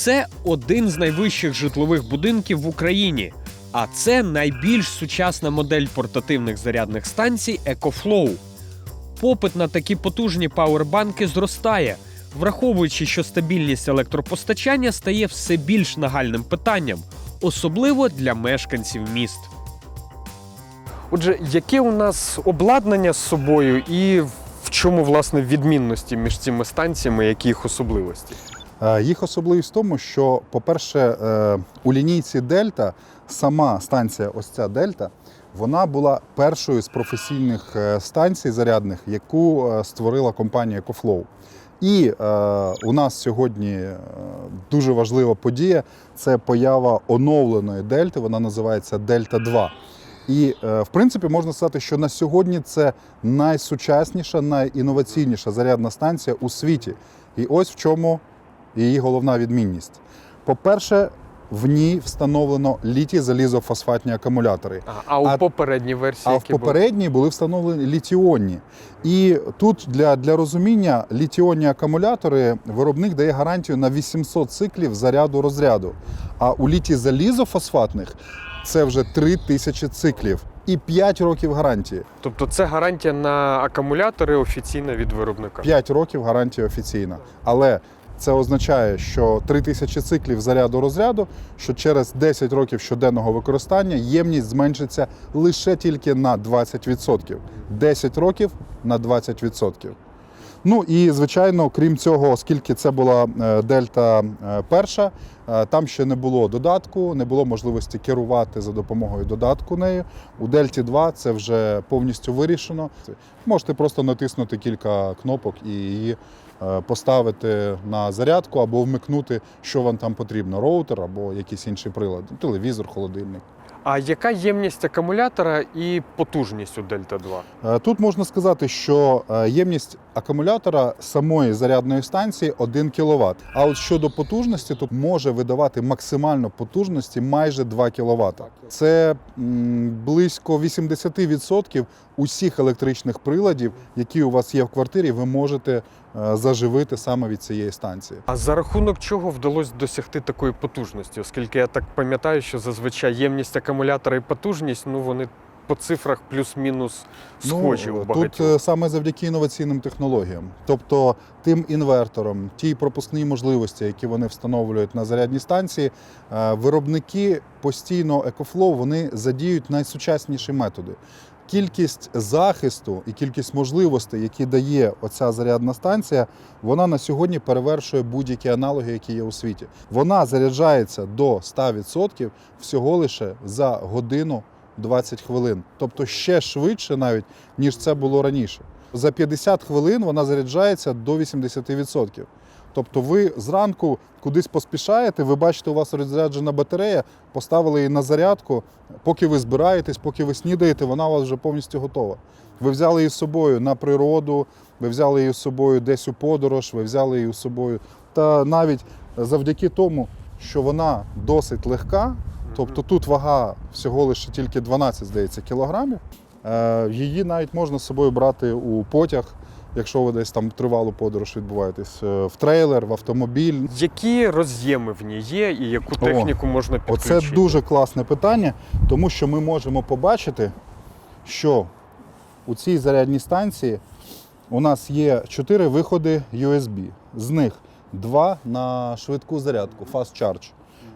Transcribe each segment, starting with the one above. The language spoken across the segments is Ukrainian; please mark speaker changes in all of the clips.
Speaker 1: Це один з найвищих житлових будинків в Україні. А це найбільш сучасна модель портативних зарядних станцій EcoFlow. Попит на такі потужні пауербанки зростає, враховуючи, що стабільність електропостачання стає все більш нагальним питанням, особливо для мешканців міст. Отже, яке у нас обладнання з собою і в чому власне відмінності між цими станціями, які їх особливості?
Speaker 2: Е, Їх особливість в тому, що, по-перше, е, у лінійці Дельта сама станція, ось ця Дельта, вона була першою з професійних е, станцій зарядних, яку створила компанія EcoFlow. І е, у нас сьогодні дуже важлива подія це поява оновленої дельти. Вона називається Дельта 2. І е, в принципі можна сказати, що на сьогодні це найсучасніша, найінноваційніша зарядна станція у світі. І ось в чому її головна відмінність. По-перше, в ній встановлено літій залізофосфатні акумулятори.
Speaker 1: А, а у попередній версії
Speaker 2: А в попередній були встановлені літіонні. І тут для, для розуміння літіонні акумулятори виробник дає гарантію на 800 циклів заряду розряду. А у літій залізофосфатних це вже 3000 циклів і 5 років гарантії.
Speaker 1: Тобто це гарантія на акумулятори офіційна від виробника.
Speaker 2: 5 років гарантія офіційна. Але це означає, що 3000 циклів заряду розряду, що через 10 років щоденного використання ємність зменшиться лише тільки на 20%. 10 років на 20%. Ну і звичайно, крім цього, оскільки це була е, дельта е, перша, е, там ще не було додатку, не було можливості керувати за допомогою додатку нею. У дельті 2 це вже повністю вирішено. Можете просто натиснути кілька кнопок і її поставити на зарядку або вмикнути, що вам там потрібно: роутер або якийсь інший прилад, телевізор, холодильник.
Speaker 1: А яка ємність акумулятора і потужність у Дельта 2?
Speaker 2: Е, Тут можна сказати, що е, ємність акумулятора самої зарядної станції 1 кВт. А от щодо потужності, тут може видавати максимально потужності майже 2 кВт. Це близько 80% усіх електричних приладів, які у вас є в квартирі, ви можете е, заживити саме від цієї станції.
Speaker 1: А за рахунок чого вдалося досягти такої потужності? Оскільки я так пам'ятаю, що зазвичай ємність акумулятора і потужність, ну вони по цифрах плюс-мінус схожі у
Speaker 2: Ну,
Speaker 1: багатьох.
Speaker 2: Тут е, саме завдяки інноваційним технологіям, тобто тим інверторам, тій пропускній можливості, які вони встановлюють на зарядні станції, е, виробники постійно екофлоу вони задіють найсучасніші методи. Кількість захисту і кількість можливостей, які дає оця зарядна станція, вона на сьогодні перевершує будь-які аналоги, які є у світі. Вона заряджається до 100% всього лише за годину 20 хвилин, тобто ще швидше навіть, ніж це було раніше. За 50 хвилин вона заряджається до 80%. Тобто ви зранку кудись поспішаєте, ви бачите, у вас розряджена батарея, поставили її на зарядку, поки ви збираєтесь, поки ви снідаєте, вона у вас вже повністю готова. Ви взяли її з собою на природу, ви взяли її з собою десь у подорож, ви взяли її з собою. Та навіть завдяки тому, що вона досить легка, Тобто тут вага всього лише тільки 12, здається, кілограмів. Е, Її навіть можна з собою брати у потяг, якщо ви десь там тривалу подорож відбуваєтесь, е, в трейлер, в автомобіль.
Speaker 1: Які роз'єми в ній є і яку
Speaker 2: О,
Speaker 1: техніку можна підключити?
Speaker 2: Оце дуже класне питання, тому що ми можемо побачити, що у цій зарядній станції у нас є чотири виходи USB. З них два на швидку зарядку, Fast Charge,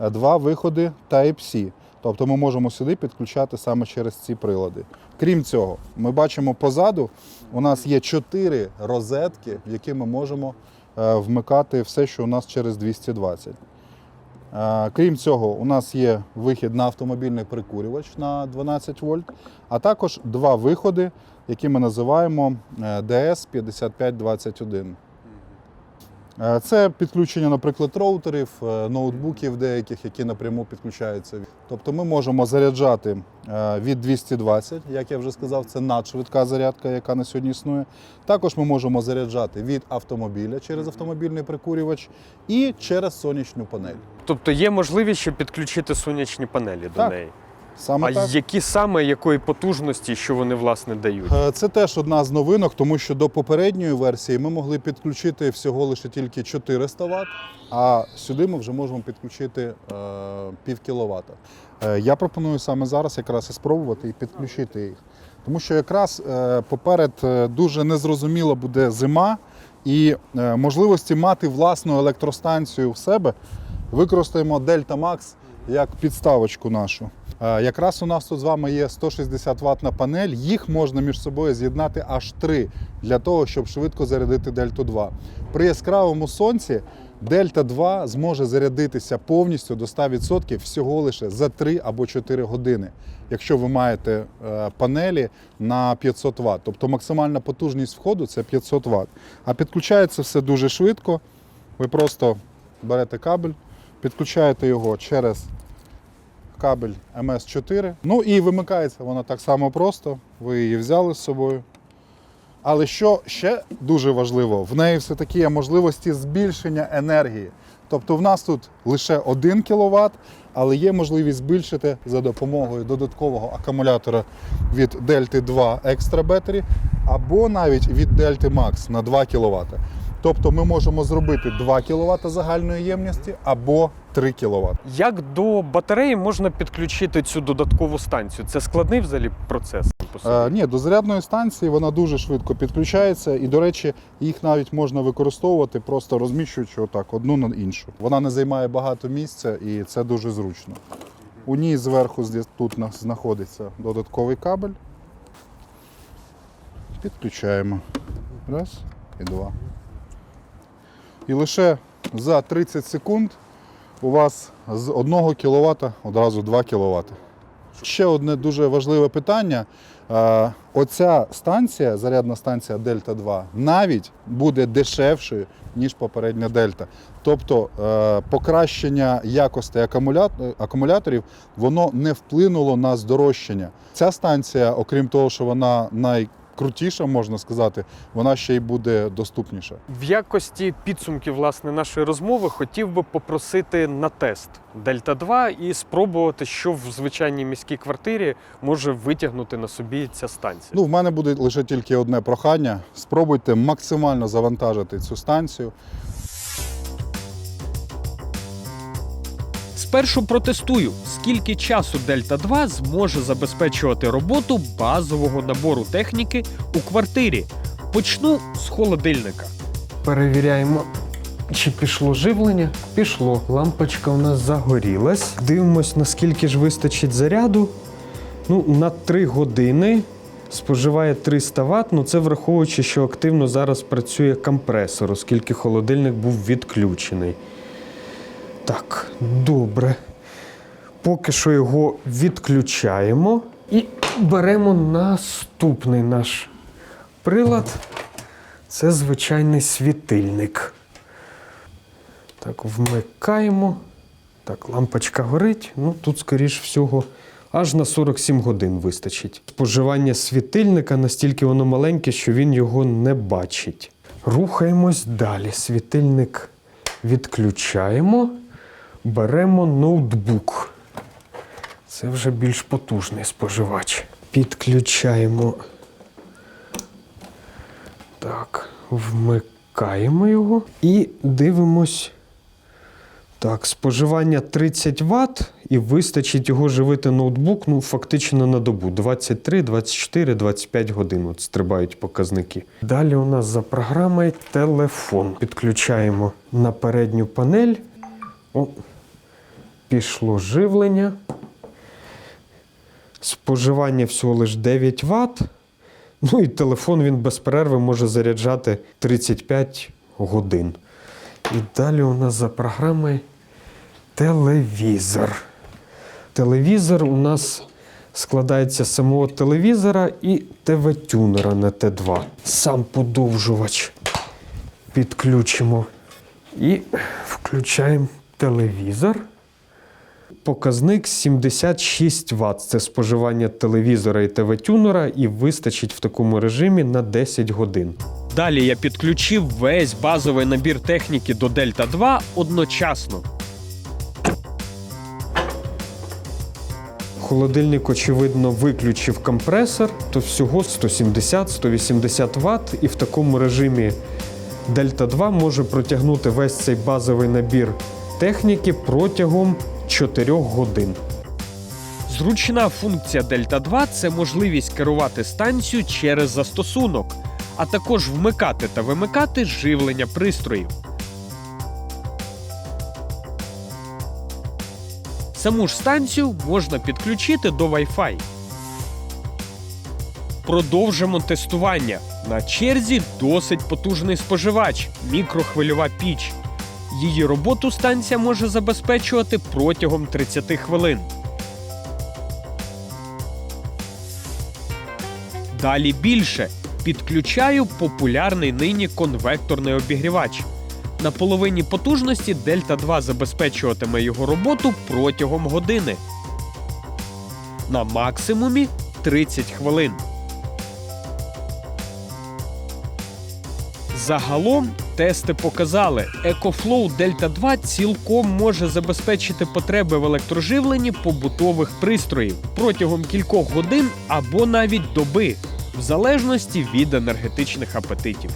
Speaker 2: е, два виходи Type-C. Тобто ми можемо сюди підключати саме через ці прилади. Крім цього, ми бачимо позаду, у нас є чотири розетки, в які ми можемо е, вмикати все, що у нас через 220. Е, Крім цього, у нас є вихід на автомобільний прикурювач на 12 вольт, а також два виходи, які ми називаємо е, DS5521. Е, Це підключення, наприклад, роутерів, е, ноутбуків деяких, які напряму підключаються. Тобто ми можемо заряджати е, від 220, як я вже сказав, це надшвидка зарядка, яка на сьогодні існує. Також ми можемо заряджати від автомобіля через автомобільний прикурювач і через сонячну панель.
Speaker 1: Тобто є можливість ще підключити сонячні панелі до неї.
Speaker 2: Саме
Speaker 1: А
Speaker 2: так.
Speaker 1: які саме якої потужності, що вони власне дають?
Speaker 2: Е, Це теж одна з новинок, тому що до попередньої версії ми могли підключити всього лише тільки 400 Вт, а сюди ми вже можемо підключити е, пів кіловата. Е, Я пропоную саме зараз якраз і спробувати і підключити їх. Тому що якраз е, поперед дуже незрозуміла буде зима і е, можливості мати власну електростанцію в себе використаємо Delta Max як підставочку нашу. Е, Якраз у нас тут з вами є 160 ватна панель, їх можна між собою з'єднати аж три для того, щоб швидко зарядити Дельту 2. При яскравому сонці Дельта 2 зможе зарядитися повністю до 100% всього лише за 3 або 4 години, якщо ви маєте е, панелі на 500 Вт. Тобто максимальна потужність входу це 500 Вт. А підключається все дуже швидко. Ви просто берете кабель, підключаєте його через кабель МС4. Ну і вимикається вона так само просто. Ви її взяли з собою. Але що ще дуже важливо, в неї все-таки є можливості збільшення енергії. Тобто в нас тут лише 1 кВт, але є можливість збільшити за допомогою додаткового акумулятора від Delta 2 Extra Battery або навіть від Delta Max на 2 кВт. Тобто ми можемо зробити 2 кВт загальної ємності або 3 кВт.
Speaker 1: Як до батареї можна підключити цю додаткову станцію? Це складний взагалі процес.
Speaker 2: Е, ні, до зарядної станції вона дуже швидко підключається, і, до речі, їх навіть можна використовувати, просто розміщуючи отак одну на іншу. Вона не займає багато місця і це дуже зручно. У ній зверху тут знаходиться додатковий кабель. Підключаємо. Раз і два. І лише за 30 секунд у вас з 1 кВт одразу 2 кВт. Ще одне дуже важливе питання. Е, Оця станція, зарядна станція Дельта 2, навіть буде дешевшою, ніж попередня Дельта. Тобто е, покращення якості акумуляторів воно не вплинуло на здорожчання. Ця станція, окрім того, що вона найкрутіша, можна сказати, вона ще й буде доступніша.
Speaker 1: В якості підсумків власне нашої розмови хотів би попросити на тест Дельта 2 і спробувати, що в звичайній міській квартирі може витягнути на собі ця станція.
Speaker 2: Ну, в мене буде лише тільки одне прохання. Спробуйте максимально завантажити цю станцію.
Speaker 1: Спершу протестую, скільки часу Дельта 2 зможе забезпечувати роботу базового набору техніки у квартирі. Почну з холодильника. Перевіряємо, чи пішло живлення. Пішло. Лампочка у нас загорілась. Дивимось, наскільки ж вистачить заряду. Ну, на 3 години споживає 300 Вт. Ну це враховуючи, що активно зараз працює компресор, оскільки холодильник був відключений. Так, добре. Поки що його відключаємо і беремо наступний наш прилад. Це звичайний світильник. Так, вмикаємо. Так, лампочка горить. Ну, тут, скоріш всього, аж на 47 годин вистачить. Споживання світильника настільки воно маленьке, що він його не бачить. Рухаємось далі. Світильник відключаємо. Беремо ноутбук. Це вже більш потужний споживач. Підключаємо. Так, вмикаємо його і дивимось. Так, споживання 30 Вт і вистачить його живити ноутбук ну, фактично на добу. 23, 24, 25 годин от стрибають показники. Далі у нас за програмою телефон. Підключаємо на передню панель. О, пішло живлення. Споживання всього лише 9 Вт. Ну і телефон він без перерви може заряджати 35 годин. І далі у нас за програмою телевізор. Телевізор у нас складається з самого телевізора і ТВ-тюнера на Т2. Сам подовжувач підключимо і включаємо телевізор. Показник 76 Вт. Це споживання телевізора і ТВ-тюнера, і вистачить в такому режимі на 10 годин. Далі я підключив весь базовий набір техніки до Дельта 2 одночасно. Холодильник, очевидно, виключив компресор, то всього 170-180 Вт, і в такому режимі Дельта 2 може протягнути весь цей базовий набір техніки протягом 4 годин. Зручна функція Дельта 2 це можливість керувати станцію через застосунок, а також вмикати та вимикати живлення пристроїв. Саму ж станцію можна підключити до Wi-Fi. Продовжимо тестування. На черзі досить потужний споживач мікрохвильова піч. Її роботу станція може забезпечувати протягом 30 хвилин. Далі більше. Підключаю популярний нині конвекторний обігрівач. На половині потужності Дельта 2 забезпечуватиме його роботу протягом години. На максимумі 30 хвилин. Загалом тести показали, EcoFlow Delta 2 цілком може забезпечити потреби в електроживленні побутових пристроїв протягом кількох годин або навіть доби, в залежності від енергетичних апетитів.